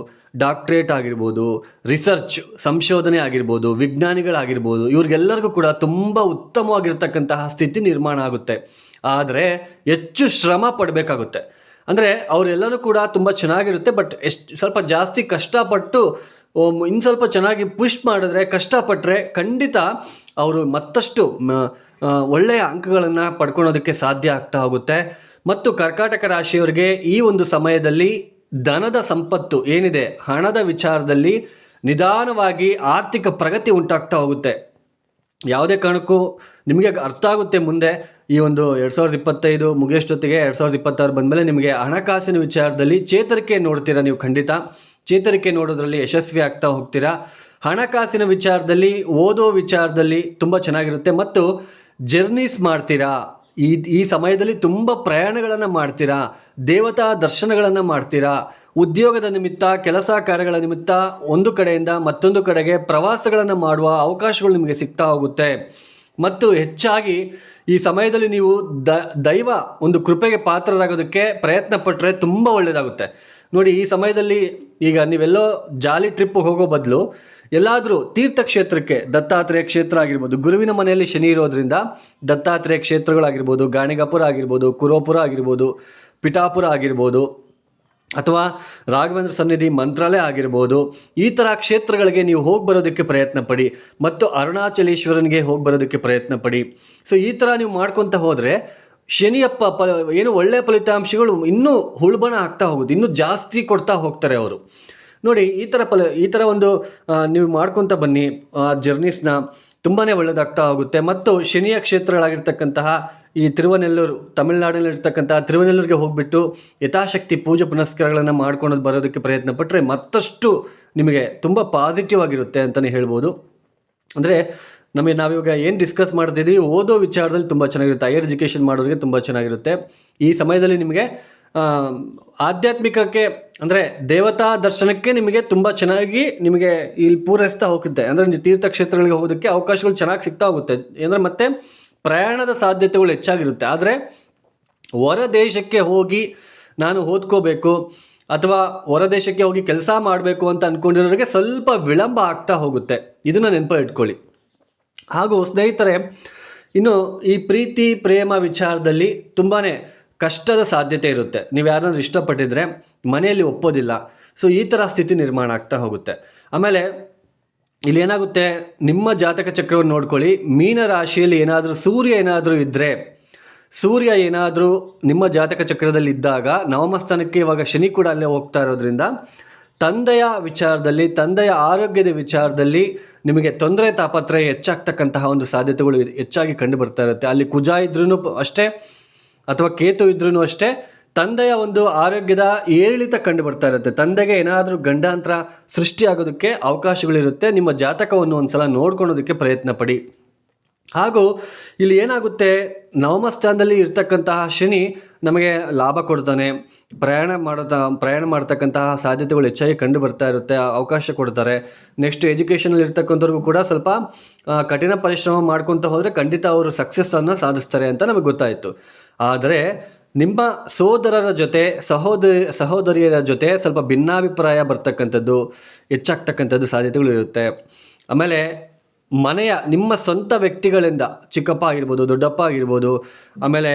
A: ಡಾಕ್ಟ್ರೇಟ್ ಆಗಿರ್ಬೋದು ರಿಸರ್ಚ್ ಸಂಶೋಧನೆ ಆಗಿರ್ಬೋದು, ವಿಜ್ಞಾನಿಗಳಾಗಿರ್ಬೋದು, ಇವ್ರಿಗೆಲ್ಲರಿಗೂ ಕೂಡ ತುಂಬ ಉತ್ತಮವಾಗಿರ್ತಕ್ಕಂತಹ ಸ್ಥಿತಿ ನಿರ್ಮಾಣ ಆಗುತ್ತೆ. ಆದರೆ ಹೆಚ್ಚು ಶ್ರಮ ಪಡಬೇಕಾಗುತ್ತೆ. ಅಂದರೆ ಅವರೆಲ್ಲರೂ ಕೂಡ ತುಂಬ ಚೆನ್ನಾಗಿರುತ್ತೆ ಬಟ್ ಎಷ್ಟು ಸ್ವಲ್ಪ ಜಾಸ್ತಿ ಕಷ್ಟಪಟ್ಟು ಇನ್ನು ಸ್ವಲ್ಪ ಚೆನ್ನಾಗಿ ಪುಷ್ ಮಾಡಿದ್ರೆ ಕಷ್ಟಪಟ್ಟರೆ ಖಂಡಿತ ಅವರು ಮತ್ತಷ್ಟು ಒಳ್ಳೆಯ ಅಂಕಗಳನ್ನು ಪಡ್ಕೊಳೋದಕ್ಕೆ ಸಾಧ್ಯ ಆಗ್ತಾ ಹೋಗುತ್ತೆ. ಮತ್ತು ಕರ್ಕಾಟಕ ರಾಶಿಯವರಿಗೆ ಈ ಒಂದು ಸಮಯದಲ್ಲಿ ಧನದ ಸಂಪತ್ತು ಏನಿದೆ, ಹಣದ ವಿಚಾರದಲ್ಲಿ ನಿಧಾನವಾಗಿ ಆರ್ಥಿಕ ಪ್ರಗತಿ ಉಂಟಾಗ್ತಾ ಹೋಗುತ್ತೆ. ಯಾವುದೇ ಕಾರಣಕ್ಕೂ ನಿಮಗೆ ಅರ್ಥ ಆಗುತ್ತೆ ಮುಂದೆ ಈ ಒಂದು ಎರಡು ಸಾವಿರದ ಇಪ್ಪತ್ತೈದು ಮುಗಿಯಷ್ಟೊತ್ತಿಗೆ ಎರಡು ಸಾವಿರದ ಇಪ್ಪತ್ತಾರು ಬಂದಮೇಲೆ ನಿಮಗೆ ಹಣಕಾಸಿನ ವಿಚಾರದಲ್ಲಿ ಚೇತರಿಕೆ ನೋಡ್ತೀರಾ ನೀವು ಖಂಡಿತ? ಚೇತರಿಕೆ ನೋಡೋದ್ರಲ್ಲಿ ಯಶಸ್ವಿ ಆಗ್ತಾ ಹೋಗ್ತೀರಾ? ಹಣಕಾಸಿನ ವಿಚಾರದಲ್ಲಿ, ಓದೋ ವಿಚಾರದಲ್ಲಿ ತುಂಬ ಚೆನ್ನಾಗಿರುತ್ತೆ ಮತ್ತು ಜರ್ನೀಸ್ ಮಾಡ್ತೀರಾ? ಈ ಈ ಸಮಯದಲ್ಲಿ ತುಂಬ ಪ್ರಯಾಣಗಳನ್ನು ಮಾಡ್ತೀರಾ? ದೇವತಾ ದರ್ಶನಗಳನ್ನು ಮಾಡ್ತೀರಾ? ಉದ್ಯೋಗದ ನಿಮಿತ್ತ, ಕೆಲಸ ಕಾರ್ಯಗಳ ನಿಮಿತ್ತ ಒಂದು ಕಡೆಯಿಂದ ಮತ್ತೊಂದು ಕಡೆಗೆ ಪ್ರವಾಸಗಳನ್ನು ಮಾಡುವ ಅವಕಾಶಗಳು ನಿಮಗೆ ಸಿಗ್ತಾ ಹೋಗುತ್ತೆ. ಮತ್ತು ಹೆಚ್ಚಾಗಿ ಈ ಸಮಯದಲ್ಲಿ ನೀವು ದ, ದೈವ ಒಂದು ಕೃಪೆಗೆ ಪಾತ್ರರಾಗೋದಕ್ಕೆ ಪ್ರಯತ್ನ ಪಟ್ಟರೆ ತುಂಬ ಒಳ್ಳೆಯದಾಗುತ್ತೆ ನೋಡಿ, ಈ ಸಮಯದಲ್ಲಿ ಈಗ ನೀವೆಲ್ಲೋ ಜಾಲಿ ಟ್ರಿಪ್ ಹೋಗೋ ಬದಲು ಎಲ್ಲಾದರೂ ತೀರ್ಥಕ್ಷೇತ್ರಕ್ಕೆ, ದತ್ತಾತ್ರೇಯ ಕ್ಷೇತ್ರ ಆಗಿರ್ಬೋದು, ಗುರುವಿನ ಮನೆಯಲ್ಲಿ ಶನಿ ಇರೋದ್ರಿಂದ ದತ್ತಾತ್ರೇಯ ಕ್ಷೇತ್ರಗಳಾಗಿರ್ಬೋದು, ಗಾಣಿಗಾಪುರ ಆಗಿರ್ಬೋದು ಕುರೋಪುರ ಆಗಿರ್ಬೋದು, ಪಿಠಾಪುರ ಆಗಿರ್ಬೋದು ಅಥವಾ ರಾಘವೇಂದ್ರ ಸನ್ನಿಧಿ ಮಂತ್ರಾಲಯ ಆಗಿರ್ಬೋದು, ಈ ಥರ ಕ್ಷೇತ್ರಗಳಿಗೆ ನೀವು ಹೋಗಿ ಬರೋದಕ್ಕೆ ಪ್ರಯತ್ನ ಪಡಿ ಮತ್ತು ಅರುಣಾಚಲೇಶ್ವರನಿಗೆ ಹೋಗಿ ಬರೋದಕ್ಕೆ ಪ್ರಯತ್ನ ಪಡಿ. ಸೊ ಈ ಥರ ನೀವು ಮಾಡ್ಕೊತ ಹೋದರೆ ಶನಿಯಪ್ಪ ಪ, ಏನು ಒಳ್ಳೆಯ ಫಲಿತಾಂಶಗಳು ಇನ್ನೂ ಹುಳ್ಬಣ ಆಗ್ತಾ ಹೋಗುತ್ತೆ ಇನ್ನೂ ಜಾಸ್ತಿ ಕೊಡ್ತಾ ಹೋಗ್ತಾರೆ ಅವರು. ನೋಡಿ, ಈ ಥರ ಫಲ, ಈ ಥರ ಒಂದು ನೀವು ಮಾಡ್ಕೊತ ಬನ್ನಿ ಜರ್ನೀಸ್ನ ತುಂಬಾ ಒಳ್ಳೆಯದಾಗ್ತಾ ಹೋಗುತ್ತೆ. ಮತ್ತು ಶನಿಯ ಕ್ಷೇತ್ರಗಳಾಗಿರ್ತಕ್ಕಂತಹ ಈ ತಿರುವನೆಲ್ಲೂರು ತಮಿಳುನಾಡಿನಲ್ಲಿರ್ತಕ್ಕಂತಹ ತಿರುವನೆಲ್ಲೂರಿಗೆ ಹೋಗಿಬಿಟ್ಟು ಯಥಾಶಕ್ತಿ ಪೂಜೆ ಪುನಸ್ಕಾರಗಳನ್ನು ಮಾಡ್ಕೊಂಡು ಬರೋದಕ್ಕೆ ಪ್ರಯತ್ನ ಪಟ್ಟರೆ ಮತ್ತಷ್ಟು ನಿಮಗೆ ತುಂಬ ಪಾಸಿಟಿವ್ ಆಗಿರುತ್ತೆ ಅಂತಲೇ ಹೇಳ್ಬೋದು. ಅಂದರೆ ನಮಗೆ ನಾವಿವಾಗ ಏನು ಡಿಸ್ಕಸ್ ಮಾಡ್ತಿದ್ದೀವಿ ಓದೋ ವಿಚಾರದಲ್ಲಿ ತುಂಬ ಚೆನ್ನಾಗಿರುತ್ತೆ ಹೈಯರ್ ಎಜುಕೇಷನ್ ಮಾಡೋರಿಗೆ ತುಂಬ ಚೆನ್ನಾಗಿರುತ್ತೆ. ಈ ಸಮಯದಲ್ಲಿ ನಿಮಗೆ ಆಧ್ಯಾತ್ಮಿಕಕ್ಕೆ, ಅಂದರೆ ದೇವತಾ ದರ್ಶನಕ್ಕೆ ನಿಮಗೆ ತುಂಬ ಚೆನ್ನಾಗಿ ನಿಮಗೆ ಇಲ್ಲಿ ಪೂರೈಸ್ತಾ ಹೋಗುತ್ತೆ. ಅಂದರೆ ತೀರ್ಥಕ್ಷೇತ್ರಗಳಿಗೆ ಹೋಗೋದಕ್ಕೆ ಅವಕಾಶಗಳು ಚೆನ್ನಾಗಿ ಸಿಗ್ತಾ ಹೋಗುತ್ತೆ. ಏನಂದರೆ ಮತ್ತೆ ಪ್ರಯಾಣದ ಸಾಧ್ಯತೆಗಳು ಹೆಚ್ಚಾಗಿರುತ್ತೆ. ಆದರೆ ಹೊರ ದೇಶಕ್ಕೆ ಹೋಗಿ ನಾನು ಓದ್ಕೋಬೇಕು ಅಥವಾ ಹೊರ ದೇಶಕ್ಕೆ ಹೋಗಿ ಕೆಲಸ ಮಾಡಬೇಕು ಅಂತ ಅಂದ್ಕೊಂಡಿರೋರಿಗೆ ಸ್ವಲ್ಪ ವಿಳಂಬ ಆಗ್ತಾ ಹೋಗುತ್ತೆ. ಇದನ್ನು ನೆನಪು ಇಟ್ಕೊಳ್ಳಿ ಹಾಗೂ ಸ್ನೇಹಿತರೆ, ಇನ್ನು ಈ ಪ್ರೀತಿ, ಪ್ರೇಮ ವಿಚಾರದಲ್ಲಿ ತುಂಬಾ ಕಷ್ಟದ ಸಾಧ್ಯತೆ ಇರುತ್ತೆ. ನೀವು ಯಾರಾದ್ರೂ ಇಷ್ಟಪಟ್ಟಿದ್ರೆ ಮನೆಯಲ್ಲಿ ಒಪ್ಪೋದಿಲ್ಲ. ಸೊ ಈ ಥರ ಸ್ಥಿತಿ ನಿರ್ಮಾಣ ಆಗ್ತಾ ಹೋಗುತ್ತೆ. ಆಮೇಲೆ ಇಲ್ಲಿ ಏನಾಗುತ್ತೆ? ನಿಮ್ಮ ಜಾತಕ ಚಕ್ರವನ್ನು ನೋಡ್ಕೊಳ್ಳಿ. ಮೀನ ರಾಶಿಯಲ್ಲಿ ಏನಾದರೂ ಸೂರ್ಯ ಏನಾದರೂ ಇದ್ದರೆ ಸೂರ್ಯ ಏನಾದರೂ ನಿಮ್ಮ ಜಾತಕ ಚಕ್ರದಲ್ಲಿ ಇದ್ದಾಗ ನವಮಸ್ಥಾನಕ್ಕೆ ಇವಾಗ ಶನಿ ಕೂಡ ಅಲ್ಲೇ ಹೋಗ್ತಾ ಇರೋದ್ರಿಂದ, ತಂದೆಯ ವಿಚಾರದಲ್ಲಿ, ತಂದೆಯ ಆರೋಗ್ಯದ ವಿಚಾರದಲ್ಲಿ ನಿಮಗೆ ತೊಂದರೆ, ತಾಪತ್ರಯ ಹೆಚ್ಚಾಗ್ತಕ್ಕಂತಹ ಒಂದು ಸಾಧ್ಯತೆಗಳು ಹೆಚ್ಚಾಗಿ ಕಂಡು ಬರ್ತಾ ಇರುತ್ತೆ. ಅಲ್ಲಿ ಕುಜ ಇದ್ರೂ ಅಷ್ಟೇ, ಅಥವಾ ಕೇತು ಇದ್ರೂ ಅಷ್ಟೇ ತಂದೆಯ ಒಂದು ಆರೋಗ್ಯದ ಏರಿಳಿತ ಕಂಡು ಬರ್ತಾ ಇರುತ್ತೆ. ತಂದೆಗೆ ಏನಾದರೂ ಗಂಡಾಂತರ ಸೃಷ್ಟಿಯಾಗೋದಕ್ಕೆ ಅವಕಾಶಗಳಿರುತ್ತೆ. ನಿಮ್ಮ ಜಾತಕವನ್ನು ಒಂದ್ಸಲ ನೋಡ್ಕೊಳೋದಕ್ಕೆ ಪ್ರಯತ್ನ ಪಡಿ ಹಾಗೂ ಇಲ್ಲಿ ಏನಾಗುತ್ತೆ? ನವಮ ಸ್ಥಾನದಲ್ಲಿ ಇರ್ತಕ್ಕಂತಹ ಶನಿ ನಮಗೆ ಲಾಭ ಕೊಡ್ತಾನೆ. ಪ್ರಯಾಣ ಮಾಡೋ ಪ್ರಯಾಣ ಮಾಡ್ತಕ್ಕಂತಹ ಸಾಧ್ಯತೆಗಳು ಹೆಚ್ಚಾಗಿ ಕಂಡು ಬರ್ತಾ ಇರುತ್ತೆ. ಅವಕಾಶ ಕೊಡ್ತಾರೆ. ನೆಕ್ಸ್ಟ್ ಎಜುಕೇಷನಲ್ಲಿ ಇರ್ತಕ್ಕಂಥವ್ರಿಗೂ ಕೂಡ ಸ್ವಲ್ಪ ಕಠಿಣ ಪರಿಶ್ರಮ ಮಾಡ್ಕೊತ ಹೋದರೆ ಖಂಡಿತ ಅವರು ಸಕ್ಸಸ್ಸನ್ನು ಸಾಧಿಸ್ತಾರೆ ಅಂತ ನಮಗೆ ಗೊತ್ತಾಯಿತು. ಆದರೆ ನಿಮ್ಮ ಸೋದರರ ಜೊತೆ ಸಹೋದರಿ ಸಹೋದರಿಯರ ಜೊತೆ ಸ್ವಲ್ಪ ಭಿನ್ನಾಭಿಪ್ರಾಯ ಬರ್ತಕ್ಕಂಥದ್ದು, ಹೆಚ್ಚಾಗ್ತಕ್ಕಂಥದ್ದು ಸಾಧ್ಯತೆಗಳು ಇರುತ್ತೆ. ಆಮೇಲೆ ಮನೆಯ, ನಿಮ್ಮ ಸ್ವಂತ ವ್ಯಕ್ತಿಗಳಿಂದ ಚಿಕ್ಕಪ್ಪ ಆಗಿರ್ಬೋದು, ದೊಡ್ಡಪ್ಪ ಆಗಿರ್ಬೋದು, ಆಮೇಲೆ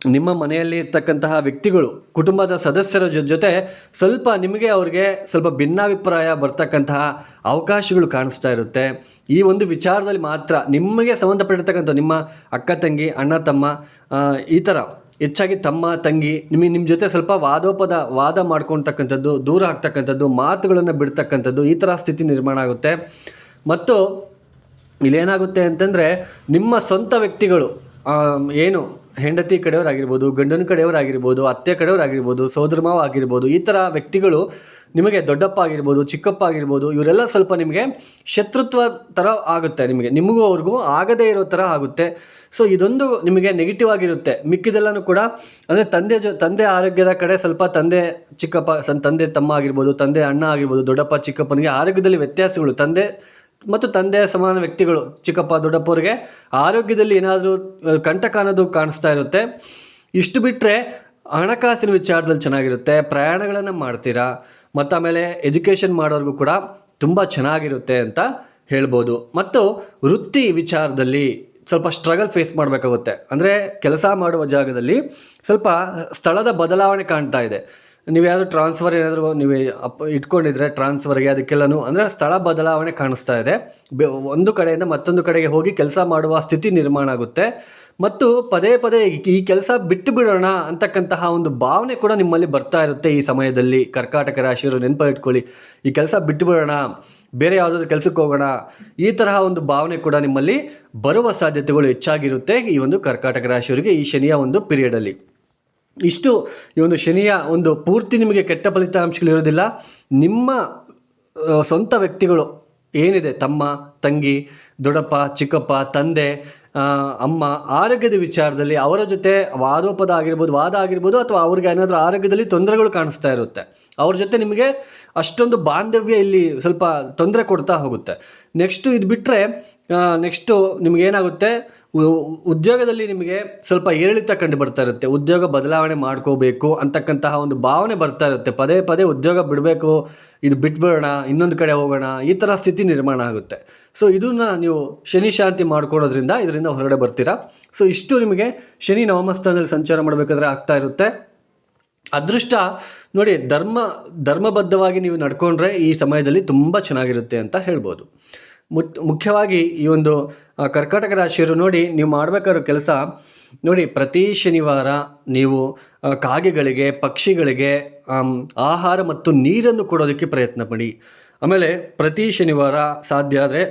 A: ನಿಮ್ಮ ಮನೆಯಲ್ಲಿ ಇರ್ತಕ್ಕಂತಹ ವ್ಯಕ್ತಿಗಳು, ಕುಟುಂಬದ ಸದಸ್ಯರ ಜೊತೆ ಸ್ವಲ್ಪ ನಿಮಗೆ ಅವ್ರಿಗೆ ಸ್ವಲ್ಪ ಭಿನ್ನಾಭಿಪ್ರಾಯ ಬರ್ತಕ್ಕಂತಹ ಅವಕಾಶಗಳು ಕಾಣಿಸ್ತಾ ಇರುತ್ತೆ. ಈ ಒಂದು ವಿಚಾರದಲ್ಲಿ ಮಾತ್ರ ನಿಮಗೆ ಸಂಬಂಧಪಟ್ಟಿರ್ತಕ್ಕಂಥ ನಿಮ್ಮ ಅಕ್ಕ, ತಂಗಿ, ಅಣ್ಣ, ತಮ್ಮ ಈ ಥರ ಹೆಚ್ಚಾಗಿ ತಮ್ಮ ತಂಗಿ, ನಿಮಗೆ ನಿಮ್ಮ ಜೊತೆ ಸ್ವಲ್ಪ ವಾದೋಪದ, ವಾದ ಮಾಡ್ಕೊಳ್ತಕ್ಕಂಥದ್ದು, ದೂರ ಆಗ್ತಕ್ಕಂಥದ್ದು ಮಾತುಗಳನ್ನು ಬಿಡ್ತಕ್ಕಂಥದ್ದು ಈ ಥರ ಸ್ಥಿತಿ ನಿರ್ಮಾಣ ಆಗುತ್ತೆ. ಮತ್ತು ಇಲ್ಲೇನಾಗುತ್ತೆ ಅಂತಂದರೆ ನಿಮ್ಮ ಸ್ವಂತ ವ್ಯಕ್ತಿಗಳು ಏನು ಹೆಂಡತಿ ಕಡೆಯವರಾಗಿರ್ಬೋದು, ಗಂಡನ ಕಡೆಯವರಾಗಿರ್ಬೋದು, ಅತ್ತೆ ಕಡೆಯವರಾಗಿರ್ಬೋದು, ಸೋದರ ಮಾವ ಆಗಿರ್ಬೋದು, ಈ ಥರ ವ್ಯಕ್ತಿಗಳು ನಿಮಗೆ ದೊಡ್ಡಪ್ಪ ಆಗಿರ್ಬೋದು ಚಿಕ್ಕಪ್ಪ ಆಗಿರ್ಬೋದು ಇವರೆಲ್ಲ ಸ್ವಲ್ಪ ನಿಮಗೆ ಶತ್ರುತ್ವ ಥರ ಆಗುತ್ತೆ ನಿಮಗೆ. ನಿಮಗೂ ಅವ್ರಿಗೂ ಆಗದೇ ಇರೋ ಥರ ಆಗುತ್ತೆ. ಸೊ ಇದೊಂದು ನಿಮಗೆ ನೆಗೆಟಿವ್ ಆಗಿರುತ್ತೆ. ಮಿಕ್ಕಿದೆಲ್ಲನೂ ಕೂಡ, ಅಂದರೆ ತಂದೆ ಜೊ, ತಂದೆ ಆರೋಗ್ಯದ ಕಡೆ ಸ್ವಲ್ಪ ತಂದೆ ಚಿಕ್ಕಪ್ಪ ತಂದೆ ತಮ್ಮ ಆಗಿರ್ಬೋದು, ತಂದೆ ಅಣ್ಣ ಆಗಿರ್ಬೋದು, ದೊಡ್ಡಪ್ಪ, ಚಿಕ್ಕಪ್ಪನಿಗೆ ಆರೋಗ್ಯದಲ್ಲಿ ವ್ಯತ್ಯಾಸಗಳು. ತಂದೆ ಮತ್ತು ತಂದೆಯ ಸಮಾನ ವ್ಯಕ್ತಿಗಳು, ಚಿಕ್ಕಪ್ಪ, ದೊಡ್ಡಪ್ಪವ್ರಿಗೆ ಆರೋಗ್ಯದಲ್ಲಿ ಏನಾದರೂ ಕಂಟಕ ಅನ್ನೋದು ಕಾಣಿಸ್ತಾ ಇರುತ್ತೆ. ಇಷ್ಟು ಬಿಟ್ಟರೆ ಹಣಕಾಸಿನ ವಿಚಾರದಲ್ಲಿ ಚೆನ್ನಾಗಿರುತ್ತೆ. ಪ್ರಯಾಣಗಳನ್ನು ಮಾಡ್ತೀರಾ? ಮತ್ತು ಆಮೇಲೆ ಎಜುಕೇಷನ್ ಮಾಡೋರ್ಗೂ ಕೂಡ ತುಂಬ ಚೆನ್ನಾಗಿರುತ್ತೆ ಅಂತ ಹೇಳ್ಬೋದು. ಮತ್ತು ವೃತ್ತಿ ವಿಚಾರದಲ್ಲಿ ಸ್ವಲ್ಪ ಸ್ಟ್ರಗಲ್ ಫೇಸ್ ಮಾಡಬೇಕಾಗುತ್ತೆ. ಅಂದರೆ ಕೆಲಸ ಮಾಡುವ ಜಾಗದಲ್ಲಿ ಸ್ವಲ್ಪ ಸ್ಥಳದ ಬದಲಾವಣೆ ಕಾಣ್ತಾ ಇದೆ. ನೀವು ಯಾವುದು ಟ್ರಾನ್ಸ್ಫರ್ ಏನಾದರೂ ನೀವು ಅಪ್ ಇಟ್ಕೊಂಡಿದ್ರೆ ಟ್ರಾನ್ಸ್ಫರ್ಗೆ ಅದಕ್ಕೆಲ್ಲನೂ ಅಂದರೆ ಸ್ಥಳ ಬದಲಾವಣೆ ಕಾಣಿಸ್ತಾ ಇದೆ. ಒಂದು ಕಡೆಯಿಂದ ಮತ್ತೊಂದು ಕಡೆಗೆ ಹೋಗಿ ಕೆಲಸ ಮಾಡುವ ಸ್ಥಿತಿ ನಿರ್ಮಾಣ ಆಗುತ್ತೆ. ಮತ್ತು ಪದೇ ಪದೇ ಈ ಕೆಲಸ ಬಿಟ್ಟು ಬಿಡೋಣ ಅಂತಕ್ಕಂತಹ ಒಂದು ಭಾವನೆ ಕೂಡ ನಿಮ್ಮಲ್ಲಿ ಬರ್ತಾ ಇರುತ್ತೆ ಈ ಸಮಯದಲ್ಲಿ. ಕರ್ಕಾಟಕ ರಾಶಿಯವರು ನೆನಪಿಟ್ಕೊಳ್ಳಿ ಈ ಕೆಲಸ ಬಿಟ್ಟು ಬಿಡೋಣ ಬೇರೆ ಯಾವುದಾದ್ರೂ ಕೆಲಸಕ್ಕೆ ಹೋಗೋಣ, ಈ ತರಹ ಒಂದು ಭಾವನೆ ಕೂಡ ನಿಮ್ಮಲ್ಲಿ ಬರುವ ಸಾಧ್ಯತೆಗಳು ಹೆಚ್ಚಾಗಿರುತ್ತೆ ಈ ಒಂದು ಕರ್ಕಾಟಕ ರಾಶಿಯವರಿಗೆ ಈ ಶನಿಯ ಒಂದು ಪೀರಿಯಡಲ್ಲಿ ಇಷ್ಟು ಈ ಒಂದು ಶನಿಯ ಒಂದು ಪೂರ್ತಿ ನಿಮಗೆ ಕೆಟ್ಟ ಫಲಿತಾಂಶಗಳಿರೋದಿಲ್ಲ ನಿಮ್ಮ ಸ್ವಂತ ವ್ಯಕ್ತಿಗಳು ಏನಿದೆ? ತಮ್ಮ, ತಂಗಿ, ದೊಡ್ಡಪ್ಪ, ಚಿಕ್ಕಪ್ಪ, ತಂದೆ ಅಮ್ಮ ಆರೋಗ್ಯದ ವಿಚಾರದಲ್ಲಿ ಅವರ ಜೊತೆ ವಾದೋಪದ ಆಗಿರ್ಬೋದು, ವಾದ ಆಗಿರ್ಬೋದು ಅಥವಾ ಅವ್ರಿಗೆ ಏನಾದರೂ ಆರೋಗ್ಯದಲ್ಲಿ ತೊಂದರೆಗಳು ಕಾಣಿಸ್ತಾ ಇರುತ್ತೆ. ಅವ್ರ ಜೊತೆ ನಿಮಗೆ ಅಷ್ಟೊಂದು ಬಾಂಧವ್ಯ ಇಲ್ಲಿ ಸ್ವಲ್ಪ ತೊಂದರೆ ಕೊಡ್ತಾ ಹೋಗುತ್ತೆ. ನೆಕ್ಸ್ಟು ಇದು ಬಿಟ್ಟರೆ ನೆಕ್ಸ್ಟು ನಿಮಗೇನಾಗುತ್ತೆ ಉದ್ಯೋಗದಲ್ಲಿ ನಿಮಗೆ ಸ್ವಲ್ಪ ಏರಿಳಿತ ಕಂಡು ಬರ್ತಾ ಇರುತ್ತೆ. ಉದ್ಯೋಗ ಬದಲಾವಣೆ ಮಾಡ್ಕೋಬೇಕು ಅಂತಕ್ಕಂತಹ ಒಂದು ಭಾವನೆ ಬರ್ತಾ ಇರುತ್ತೆ. ಪದೇ ಪದೇ ಉದ್ಯೋಗ ಬಿಡಬೇಕು, ಇದು ಬಿಟ್ಬಿಡೋಣ, ಇನ್ನೊಂದು ಕಡೆ ಹೋಗೋಣ, ಈ ಥರ ಸ್ಥಿತಿ ನಿರ್ಮಾಣ ಆಗುತ್ತೆ. ಸೊ ಇದನ್ನ ನೀವು ಶನಿ ಶಾಂತಿ ಮಾಡ್ಕೊಳ್ಳೋದ್ರಿಂದ ಇದರಿಂದ ಹೊರಗಡೆ ಬರ್ತೀರಾ? ಸೊ ಇಷ್ಟು ನಿಮಗೆ ಶನಿ ನವಮಸ್ಥಾನದಲ್ಲಿ ಸಂಚಾರ ಮಾಡಬೇಕಾದ್ರೆ ಆಗ್ತಾ ಇರುತ್ತೆ. ಅದೃಷ್ಟ ನೋಡಿ, ಧರ್ಮ, ಧರ್ಮಬದ್ಧವಾಗಿ ನೀವು ನಡ್ಕೊಂಡ್ರೆ ಈ ಸಮಯದಲ್ಲಿ ತುಂಬ ಚೆನ್ನಾಗಿರುತ್ತೆ ಅಂತ ಹೇಳ್ಬೋದು. ಮುಖ್ಯವಾಗಿ ಈ ಒಂದು ಕರ್ಕಾಟಕ ರಾಶಿಯವರು ನೋಡಿ ನೀವು ಮಾಡಬೇಕಾಗಿರೋ ಕೆಲಸ, ನೋಡಿ ಪ್ರತಿ ಶನಿವಾರ ನೀವು ಕಾಗೆಗಳಿಗೆ, ಪಕ್ಷಿಗಳಿಗೆ ಆಹಾರ ಮತ್ತು ನೀರನ್ನು ಕೊಡೋದಕ್ಕೆ ಪ್ರಯತ್ನ ಪಡಿ. ಆಮೇಲೆ ಪ್ರತಿ ಶನಿವಾರ ಸಾಧ್ಯ ಆದರೆ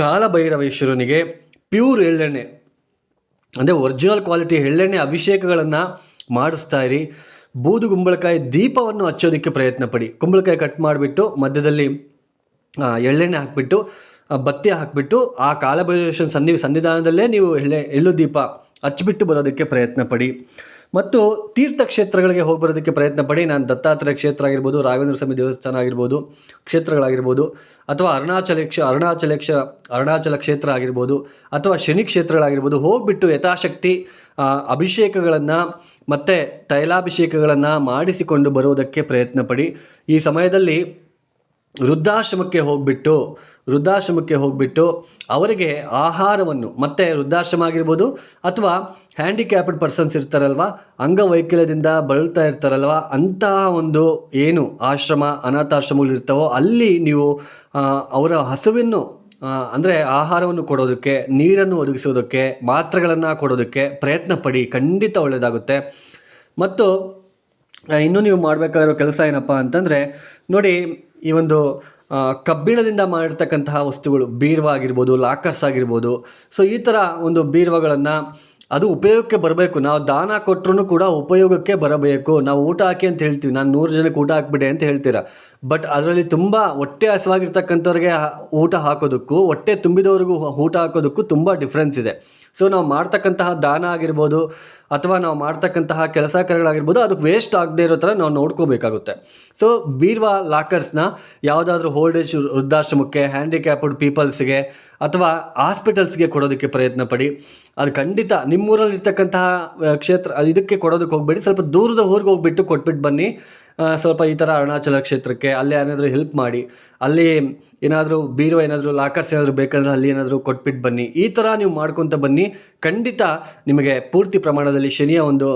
A: ಕಾಲಭೈರವೇಶ್ವರನಿಗೆ ಪ್ಯೂರ್ ಎಳ್ಳೆಣ್ಣೆ, ಅಂದರೆ ಒರಿಜಿನಲ್ ಕ್ವಾಲಿಟಿ ಎಳ್ಳೆಣ್ಣೆ ಅಭಿಷೇಕಗಳನ್ನು ಮಾಡಿಸ್ತಾ ಇರಿ. ಬೂದುಗುಂಬಳಕಾಯಿ ದೀಪವನ್ನು ಹಚ್ಚೋದಕ್ಕೆ ಪ್ರಯತ್ನ ಪಡಿ. ಕುಂಬಳಕಾಯಿ ಕಟ್ ಮಾಡಿಬಿಟ್ಟು ಮಧ್ಯದಲ್ಲಿ ಎಳ್ಳೆಣ್ಣೆ ಹಾಕಿಬಿಟ್ಟು ಬತ್ತಿ ಹಾಕಿಬಿಟ್ಟು, ಆ ಕಾಲಭೈರೇಶ್ವರ ಸನ್ನಿ, ಸನ್ನಿಧಾನದಲ್ಲೇ ನೀವು ಎಳ್ಳೆ, ಎಳ್ಳು ದೀಪ ಹಚ್ಚಿಬಿಟ್ಟು ಬರೋದಕ್ಕೆ ಪ್ರಯತ್ನ ಪಡಿ. ಮತ್ತು ತೀರ್ಥಕ್ಷೇತ್ರಗಳಿಗೆ ಹೋಗಿ ಬರೋದಕ್ಕೆ ಪ್ರಯತ್ನ ಪಡಿ. ನಾನು ದತ್ತಾತ್ರೇಯ ಕ್ಷೇತ್ರ ಆಗಿರ್ಬೋದು, ರಾಘವೇಂದ್ರ ಸ್ವಾಮಿ ದೇವಸ್ಥಾನ ಆಗಿರ್ಬೋದು, ಕ್ಷೇತ್ರಗಳಾಗಿರ್ಬೋದು, ಅಥವಾ ಅರುಣಾಚಲ ಕ್ಷ ಅರುಣಾಚಲ ಕ್ಷ, ಅರುಣಾಚಲ ಕ್ಷೇತ್ರ ಆಗಿರ್ಬೋದು, ಅಥವಾ ಶನಿ ಕ್ಷೇತ್ರಗಳಾಗಿರ್ಬೋದು, ಹೋಗಿಬಿಟ್ಟು ಯಥಾಶಕ್ತಿ ಅಭಿಷೇಕಗಳನ್ನು ಮತ್ತು ತೈಲಾಭಿಷೇಕಗಳನ್ನು ಮಾಡಿಸಿಕೊಂಡು ಬರುವುದಕ್ಕೆ ಪ್ರಯತ್ನ ಪಡಿ. ಈ ಸಮಯದಲ್ಲಿ ವೃದ್ಧಾಶ್ರಮಕ್ಕೆ ಹೋಗ್ಬಿಟ್ಟು ವೃದ್ಧಾಶ್ರಮಕ್ಕೆ ಹೋಗ್ಬಿಟ್ಟು ಅವರಿಗೆ ಆಹಾರವನ್ನು, ಮತ್ತೆ ವೃದ್ಧಾಶ್ರಮ ಆಗಿರ್ಬೋದು ಅಥವಾ ಹ್ಯಾಂಡಿಕ್ಯಾಪ್ಡ್ ಪರ್ಸನ್ಸ್ ಇರ್ತಾರಲ್ವ, ಅಂಗವೈಕಲ್ಯದಿಂದ ಬಳಲ್ತಾ ಇರ್ತಾರಲ್ವ, ಅಂತಹ ಒಂದು ಏನು ಆಶ್ರಮ ಅನಾಥಾಶ್ರಮಗಳಿರ್ತಾವೋ ಅಲ್ಲಿ ನೀವು ಅವರ ಹಸುವನ್ನು ಅಂದರೆ ಆಹಾರವನ್ನು ಕೊಡೋದಕ್ಕೆ, ನೀರನ್ನು ಒದಗಿಸೋದಕ್ಕೆ, ಮಾತ್ರೆಗಳನ್ನು ಕೊಡೋದಕ್ಕೆ ಪ್ರಯತ್ನ ಪಡಿ ಖಂಡಿತ ಒಳ್ಳೆಯದಾಗುತ್ತೆ. ಮತ್ತು ಇನ್ನೂ ನೀವು ಮಾಡಬೇಕಾಗಿರೋ ಕೆಲಸ ಏನಪ್ಪ ಅಂತಂದರೆ, ನೋಡಿ ಈ ಒಂದು ಕಬ್ಬಿಣದಿಂದ ಮಾಡಿರ್ತಕ್ಕಂತಹ ವಸ್ತುಗಳು, ಬೀರ್ವ ಆಗಿರ್ಬೋದು, ಲಾಕರ್ಸ್ ಆಗಿರ್ಬೋದು. ಸೊ ಈ ಥರ ಒಂದು ಬೀರ್ವಗಳನ್ನು ಅದು ಉಪಯೋಗಕ್ಕೆ ಬರಬೇಕು. ನಾವು ದಾನ ಕೊಟ್ಟರು ಕೂಡ ಉಪಯೋಗಕ್ಕೆ ಬರಬೇಕು. ನಾವು ಊಟ ಹಾಕಿ ಅಂತ ಹೇಳ್ತೀವಿ. ನಾನು ನೂರು ಜನಕ್ಕೆ ಊಟ ಹಾಕ್ಬಿಡೆ ಅಂತ ಹೇಳ್ತೀರಾ? ಬಟ್ ಅದರಲ್ಲಿ ತುಂಬ ಹೊಟ್ಟೆ ಹಸಿವಾಗಿರ್ತಕ್ಕಂಥವ್ರಿಗೆ ಊಟ ಹಾಕೋದಕ್ಕೂ ಹೊಟ್ಟೆ ತುಂಬಿದವ್ರಿಗೂ ಊಟ ಹಾಕೋದಕ್ಕೂ ತುಂಬ ಡಿಫ್ರೆನ್ಸ್ ಇದೆ. ಸೊ ನಾವು ಮಾಡ್ತಕ್ಕಂತಹ ದಾನ ಆಗಿರ್ಬೋದು ಅಥವಾ ನಾವು ಮಾಡ್ತಕ್ಕಂತಹ ಕೆಲಸ ಕಾರ್ಯಗಳಾಗಿರ್ಬೋದು ಅದಕ್ಕೆ ವೇಸ್ಟ್ ಆಗದೆ ಇರೋ ಥರ ನಾವು ನೋಡ್ಕೋಬೇಕಾಗುತ್ತೆ. ಸೊ ಬೀರ್ವಾ ಲಾಕರ್ಸ್ನ ಯಾವುದಾದ್ರೂ ಓಲ್ಡ್ ಏಜ್ ವೃದ್ಧಾಶ್ರಮಕ್ಕೆ ಹ್ಯಾಂಡಿಕ್ಯಾಪ್ಡ್ ಪೀಪಲ್ಸ್ಗೆ ಅಥವಾ ಹಾಸ್ಪಿಟಲ್ಸ್ಗೆ ಕೊಡೋದಕ್ಕೆ ಪ್ರಯತ್ನ ಪಡಿ. ಅದು ಖಂಡಿತ ನಿಮ್ಮೂರಲ್ಲಿ ಇರ್ತಕ್ಕಂತಹ ಆ, ಕ್ಷೇತ್ರ ಇದಕ್ಕೆ ಕೊಡೋದಕ್ಕೆ ಹೋಗಬೇಡಿ. ಸ್ವಲ್ಪ ದೂರದ ಊರಿಗೆ ಹೋಗ್ಬಿಟ್ಟು ಕೊಟ್ಬಿಟ್ಟು ಬನ್ನಿ. ಸ್ವಲ್ಪ ಈ ಥರ ಅರುಣಾಚಲ ಕ್ಷೇತ್ರಕ್ಕೆ ಅಲ್ಲಿ ಏನಾದರೂ ಹೆಲ್ಪ್ ಮಾಡಿ. ಅಲ್ಲಿ ಏನಾದರೂ ಬೀರುವ ಏನಾದರೂ ಲಾಕರ್ಸ್ ಏನಾದರೂ ಬೇಕಂದ್ರೆ ಅಲ್ಲಿ ಏನಾದರೂ ಕೊಟ್ಬಿಟ್ಟು ಬನ್ನಿ. ಈ ಥರ ನೀವು ಮಾಡ್ಕೊತ ಬನ್ನಿ. ಖಂಡಿತ ನಿಮಗೆ ಪೂರ್ತಿ ಪ್ರಮಾಣದಲ್ಲಿ ಶನಿಯ ಒಂದು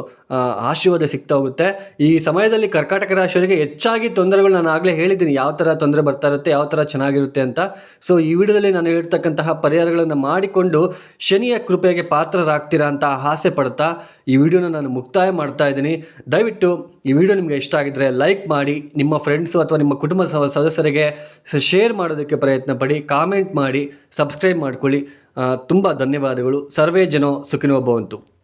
A: ಆಶೀರ್ವಾದ ಸಿಗ್ತಾ ಹೋಗುತ್ತೆ. ಈ ಸಮಯದಲ್ಲಿ ಕರ್ಕಾಟಕ ರಾಶಿಯವರಿಗೆ ಹೆಚ್ಚಾಗಿ ತೊಂದರೆಗಳು ನಾನು ಆಗಲೇ ಹೇಳಿದ್ದೀನಿ. ಯಾವ ಥರ ತೊಂದರೆ ಬರ್ತಾ ಇರುತ್ತೆ, ಯಾವ ಥರ ಚೆನ್ನಾಗಿರುತ್ತೆ ಅಂತ. ಸೊ ಈ ವಿಡಿಯೋದಲ್ಲಿ ನಾನು ಹೇಳ್ತಕ್ಕಂತಹ ಪರಿಹಾರಗಳನ್ನು ಮಾಡಿಕೊಂಡು ಶನಿಯ ಕೃಪೆಗೆ ಪಾತ್ರರಾಗ್ತೀರಾ ಅಂತ ಆಸೆ ಪಡ್ತಾ ಈ ವಿಡಿಯೋನ ನಾನು ಮುಕ್ತಾಯ ಮಾಡ್ತಾ ಇದ್ದೀನಿ. ದಯವಿಟ್ಟು ಈ ವಿಡಿಯೋ ನಿಮಗೆ ಇಷ್ಟ ಆಗಿದ್ರೆ ಲೈಕ್ ಮಾಡಿ. ನಿಮ್ಮ ಫ್ರೆಂಡ್ಸು ಅಥವಾ ನಿಮ್ಮ ಕುಟುಂಬ ಸ- ಶೇರ್ ಮಾಡೋದಕ್ಕೆ ಪ್ರಯತ್ನ ಪಡಿ ಕಾಮೆಂಟ್ ಮಾಡಿ ಸಬ್ಸ್ಕ್ರೈಬ್ ಮಾಡ್ಕೊಳ್ಳಿ. ತುಂಬ ಧನ್ಯವಾದಗಳು. ಸರ್ವೇ ಜನೋ ಸುಖಿನೋ ಭವಂತು.